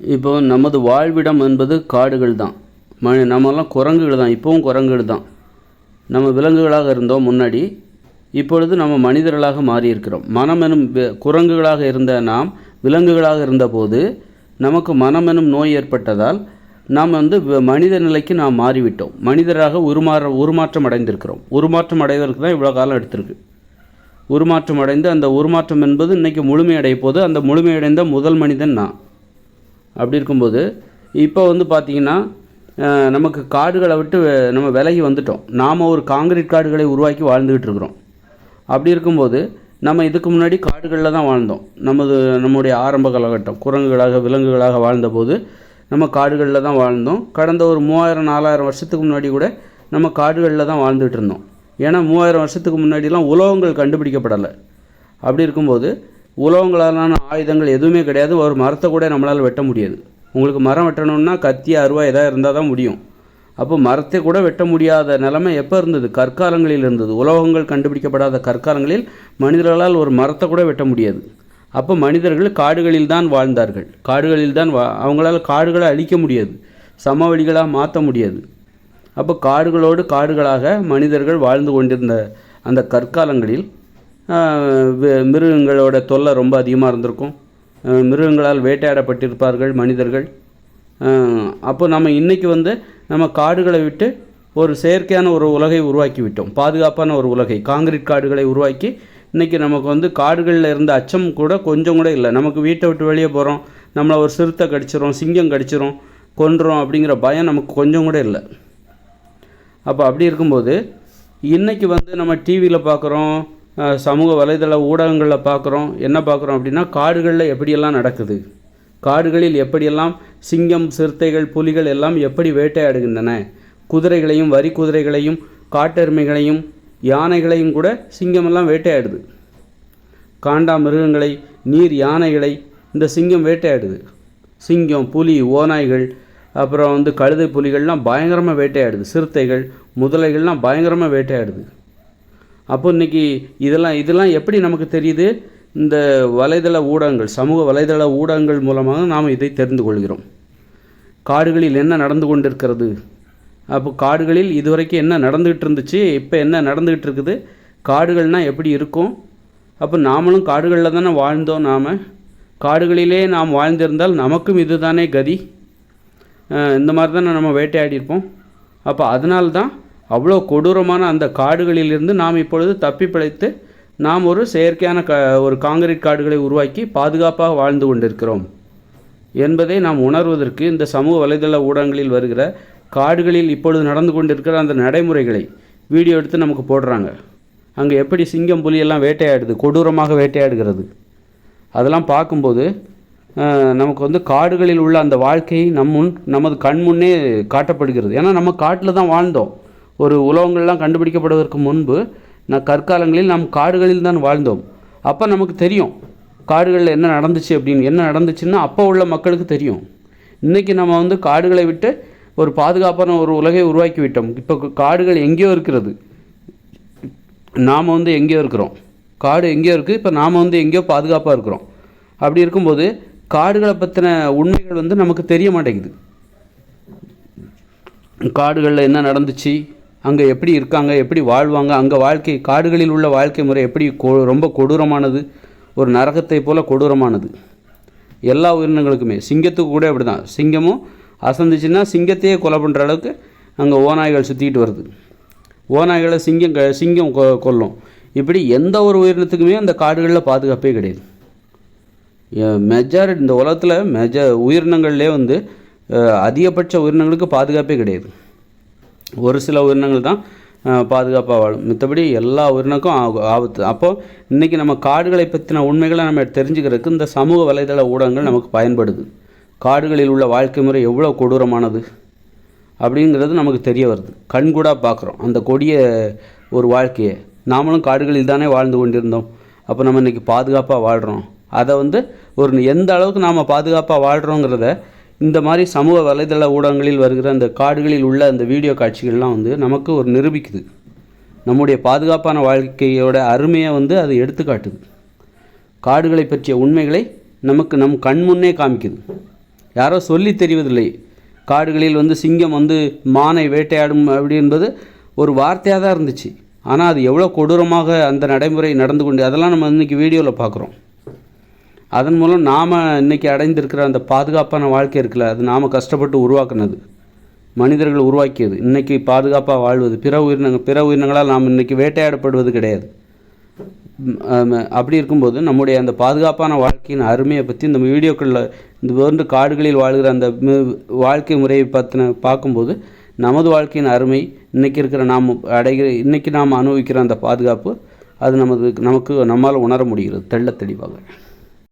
இப்போ நமது வாழ்விடம் என்பது காடுகள் தான் ம நம்மெல்லாம் குரங்குகள் தான் இப்போவும் குரங்குகள் தான் நம்ம விலங்குகளாக இருந்தோம் முன்னாடி. இப்பொழுது நம்ம மனிதர்களாக மாறியிருக்கிறோம். மனம் எனும் குரங்குகளாக இருந்த நாம் விலங்குகளாக இருந்தபோது நமக்கு மனம் எனும் நோய் ஏற்பட்டதால் நாம் வந்து வ- மனித நிலைக்கு நாம் மாறிவிட்டோம். மனிதராக உருமாற உருமாற்றம் அடைந்திருக்கிறோம். உருமாற்றம் அடைவதற்கு தான் இவ்வளோ காலம் எடுத்திருக்கு. உருமாற்றம் அடைந்து அந்த உருமாற்றம் என்பது இன்றைக்கி முழுமையடைய போது அந்த முழுமையடைந்த முதல் மனிதன் நான். அப்படி இருக்கும்போது இப்போ வந்து பார்த்திங்கன்னா நமக்கு காடுகளை விட்டு நம்ம விலகி வந்துட்டோம். நாம் ஒரு காங்கிரீட் காடுகளை உருவாக்கி வாழ்ந்துக்கிட்டு இருக்கிறோம். அப்படி இருக்கும்போது நம்ம இதுக்கு முன்னாடி காடுகளில் தான் வாழ்ந்தோம். நமது நம்முடைய ஆரம்ப காலகட்டம் குரங்குகளாக விலங்குகளாக வாழ்ந்தபோது நம்ம காடுகளில் தான் வாழ்ந்தோம். கடந்த ஒரு மூவாயிரம் நாலாயிரம் வருஷத்துக்கு முன்னாடி கூட நம்ம காடுகளில் தான் வாழ்ந்துகிட்டு இருந்தோம். ஏன்னா மூவாயிரம் வருஷத்துக்கு முன்னாடிலாம் உலோகங்கள் கண்டுபிடிக்கப்படலை. அப்படி இருக்கும்போது உலோகங்களாலான ஆயுதங்கள் எதுவுமே கிடையாது. ஒரு மரத்தை கூட நம்மளால் வெட்ட முடியாது. உங்களுக்கு மரம் வெட்டணும்னா கத்தி அருவா எதாவது இருந்தால் தான் முடியும். அப்போ மரத்தை கூட வெட்ட முடியாத நிலைமை எப்போ இருந்தது? கற்காலங்களில் இருந்தது. உலோகங்கள் கண்டுபிடிக்கப்படாத கற்காலங்களில் மனிதர்களால் ஒரு மரத்தை கூட வெட்ட முடியாது. அப்போ மனிதர்கள் காடுகளில் தான் வாழ்ந்தார்கள். காடுகளில் தான் வா அவங்களால் காடுகளை அழிக்க முடியாது. சமவெளிகளாக மாற்ற முடியாது. அப்போ காடுகளோடு காடுகளாக மனிதர்கள் வாழ்ந்து கொண்டிருந்த அந்த கற்காலங்களில் மிருகங்களோட தொல்லை ரொம்ப அதிகமாக இருந்திருக்கும். மிருகங்களால் வேட்டையாடப்பட்டிருப்பார்கள் மனிதர்கள். அப்போ நம்ம இன்றைக்கி வந்து நம்ம காடுகளை விட்டு ஒரு செயற்கையான ஒரு உலகை உருவாக்கி விட்டோம். பாதுகாப்பான ஒரு உலகை காங்கிரீட் காடுகளை உருவாக்கி இன்றைக்கி நமக்கு வந்து காடுகளில் இருந்த அச்சம் கூட கொஞ்சம் கூட இல்லை. நமக்கு வீட்டை விட்டு வெளியே போகிறோம் நம்மளை ஒரு சிறுத்தை கடிச்சிரும் சிங்கம் கடிச்சிரும் கொன்றோம் அப்படிங்கிற பயம் நமக்கு கொஞ்சம் கூட இல்லை. அப்போ அப்படி இருக்கும்போது இன்றைக்கி வந்து நம்ம டிவியில் பார்க்குறோம் சமூக வலைதள ஊடகங்களில் பார்க்குறோம் என்ன பார்க்குறோம் அப்படின்னா காடுகளில் எப்படியெல்லாம் நடக்குது? காடுகளில் எப்படியெல்லாம் சிங்கம் சிறுத்தைகள் புலிகள் எல்லாம் எப்படி வேட்டையாடுகின்றன? குதிரைகளையும் வரி குதிரைகளையும் காட்டெருமைகளையும் யானைகளையும் கூட சிங்கமெல்லாம் வேட்டையாடுது. காண்டா மிருகங்களை நீர் யானைகளை இந்த சிங்கம் வேட்டையாடுது. சிங்கம் புலி ஓநாய்கள் அப்புறம் வந்து கழுதை புலிகள்லாம் பயங்கரமாக வேட்டையாடுது. சிறுத்தைகள் முதலைகள்லாம் பயங்கரமாக வேட்டையாடுது. அப்போ இன்னைக்கு இதெல்லாம் இதெல்லாம் எப்படி நமக்கு தெரியுது? இந்த வலைதள ஊடகங்கள் சமூக வலைதள ஊடகங்கள் மூலமாக நாம் இதை தெரிந்து கொள்கிறோம். காடுகளில் என்ன நடந்து கொண்டிருக்கிறது? அப்போ காடுகளில் இதுவரைக்கும் என்ன நடந்துகிட்டு இருந்துச்சு? இப்போ என்ன நடந்துகிட்டு இருக்குது? காடுகள்னால் எப்படி இருக்கும்? அப்போ நாமளும் காடுகளில் தானே வாழ்ந்தோம் நாம். காடுகளிலே நாம் வாழ்ந்திருந்தால் நமக்கும் இதுதானே கதி. இந்த மாதிரி தானே நம்ம வேட்டையாடியிருப்போம். அப்போ அதனால்தான் அவ்வளோ கொடூரமான அந்த காடுகளிலிருந்து நாம் இப்பொழுது தப்பி பிழைத்து நாம் ஒரு செயற்கையான க ஒரு காங்கிரீட் காடுகளை உருவாக்கி பாதுகாப்பாக வாழ்ந்து கொண்டிருக்கிறோம் என்பதை நாம் உணர்வதற்கு இந்த சமூக வலைதள ஊடகங்களில் வருகிற காடுகளில் இப்பொழுது நடந்து கொண்டிருக்கிற அந்த நடைமுறைகளை வீடியோ எடுத்து நமக்கு போடுறாங்க. அங்கே எப்படி சிங்கம் புலியெல்லாம் வேட்டையாடுது கொடூரமாக வேட்டையாடுகிறது. அதெல்லாம் பார்க்கும்போது நமக்கு வந்து காடுகளில் உள்ள அந்த வாழ்க்கை நம் முன் நமது கண் முன்னே காட்டப்படுகிறது. ஏன்னா நம்ம காட்டில் தான் வாழ்ந்தோம். ஒரு உலகங்கள்லாம் கண்டுபிடிக்கப்படுவதற்கு முன்பு நான் கற்காலங்களில் நாம் காடுகளில் தான் வாழ்ந்தோம். அப்போ நமக்கு தெரியும் காடுகளில் என்ன நடந்துச்சு அப்படின்னு. என்ன நடந்துச்சுன்னா அப்போ உள்ள மக்களுக்கு தெரியும். இன்றைக்கி நம்ம வந்து காடுகளை விட்டு ஒரு பாதுகாப்பான ஒரு உலகை உருவாக்கி விட்டோம். இப்போ காடுகள் எங்கேயோ இருக்கிறது. நாம் வந்து எங்கேயோ இருக்கிறோம். காடு எங்கேயோ இருக்குது இப்போ நாம் வந்து எங்கேயோ பாதுகாப்பாக இருக்கிறோம். அப்படி இருக்கும்போது காடுகளை பற்றின உண்மைகள் வந்து நமக்கு தெரிய மாட்டேங்குது. காடுகளில் என்ன நடந்துச்சு? அங்கே எப்படி இருக்காங்க எப்படி வாழ்வாங்க அங்கே வாழ்க்கை காடுகளில் உள்ள வாழ்க்கை முறை எப்படி கொ ரொம்ப கொடூரமானது ஒரு நரகத்தை போல கொடூரமானது. எல்லா உயிரினங்களுக்குமே சிங்கத்துக்கு கூட அப்படி தான் சிங்கமும் அசந்துச்சுன்னா சிங்கத்தையே கொலை பண்ணுற அளவுக்கு அங்கே ஓநாய்கள் சுற்றிக்கிட்டு வருது. ஓநாய்களை சிங்கம் க சிங்கம் கொ கொல்லும். இப்படி எந்த ஒரு உயிரினத்துக்குமே அந்த காடுகளில் பாதுகாப்பே கிடையாது. மெஜாரிட்டி இந்த உலகத்தில் மெஜ உயிரினங்கள்லேயே வந்து அதிகபட்ச உயிரினங்களுக்கு பாதுகாப்பே கிடையாது. ஒரு சில உயிரினங்கள் தான் பாதுகாப்பாக வாழும். மற்றபடி எல்லா உயிரினக்கும் ஆபத்து. அப்போது இன்றைக்கி நம்ம காடுகளை பற்றின உண்மைகளை நம்ம தெரிஞ்சுக்கிறதுக்கு இந்த சமூக வலைதள ஊடகங்கள் நமக்கு பயன்படுது. காடுகளில் உள்ள வாழ்க்கை முறை எவ்வளோ கொடூரமானது? அப்படிங்கிறது நமக்கு தெரிய வருது. கண்கூடாக பார்க்குறோம். அந்த கொடிய ஒரு வாழ்க்கையை. நாமளும் காடுகளில் தானே வாழ்ந்து கொண்டிருந்தோம். அப்போ நம்ம இன்றைக்கி பாதுகாப்பாக வாழ்கிறோம் அதை வந்து ஒரு எந்த அளவுக்கு நாம் பாதுகாப்பாக வாழ்கிறோங்கிறத இந்த மாதிரி சமூக வலைதள ஊடகங்களில் வருகிற அந்த காடுகளில் உள்ள அந்த வீடியோ காட்சிகள்லாம் வந்து நமக்கு ஒரு நிரூபிக்குது. நம்முடைய பாதுகாப்பான வாழ்க்கையோட அருமையை வந்து அது எடுத்துக்காட்டுது. காடுகளை பற்றிய உண்மைகளை நமக்கு நம் கண் முன்னே காமிக்குது. யாரோ சொல்லி தெரிவதில்லை. காடுகளில் வந்து சிங்கம் வந்து மானை வேட்டையாடும் அப்படி என்பது ஒரு வார்த்தையாக தான் இருந்துச்சு. ஆனால் அது எவ்வளோ கொடூரமாக அந்த நடைமுறை நடந்து கொண்டு அதெல்லாம் நம்ம இன்றைக்கி வீடியோவில் பார்க்குறோம் அதன் மூலம் நாம் இன்றைக்கி அடைந்திருக்கிற அந்த பாதுகாப்பான வாழ்க்கை இருக்குல்ல அது நாம் கஷ்டப்பட்டு உருவாக்குனது. மனிதர்கள் உருவாக்கியது. இன்றைக்கி பாதுகாப்பாக வாழ்வது. பிற உயிரினங்கள் பிற உயிரினங்களால் நாம் இன்றைக்கி வேட்டையாடப்படுவது கிடையாது. அப்படி இருக்கும்போது நம்முடைய அந்த பாதுகாப்பான வாழ்க்கையின் அருமையை பற்றி இந்த வீடியோக்களில் இந்த போன்ற காடுகளில் வாழ்கிற அந்த வாழ்க்கை முறையை பற்றின பார்க்கும்போது நமது வாழ்க்கையின் அருமை இன்றைக்கி இருக்கிற நாம் அடைகிற இன்றைக்கி நாம் அனுபவிக்கிற அந்த பாதுகாப்பு அது நமது நமக்கு நம்மால் உணர முடிகிறது. தெள்ளத் தெளிவாக.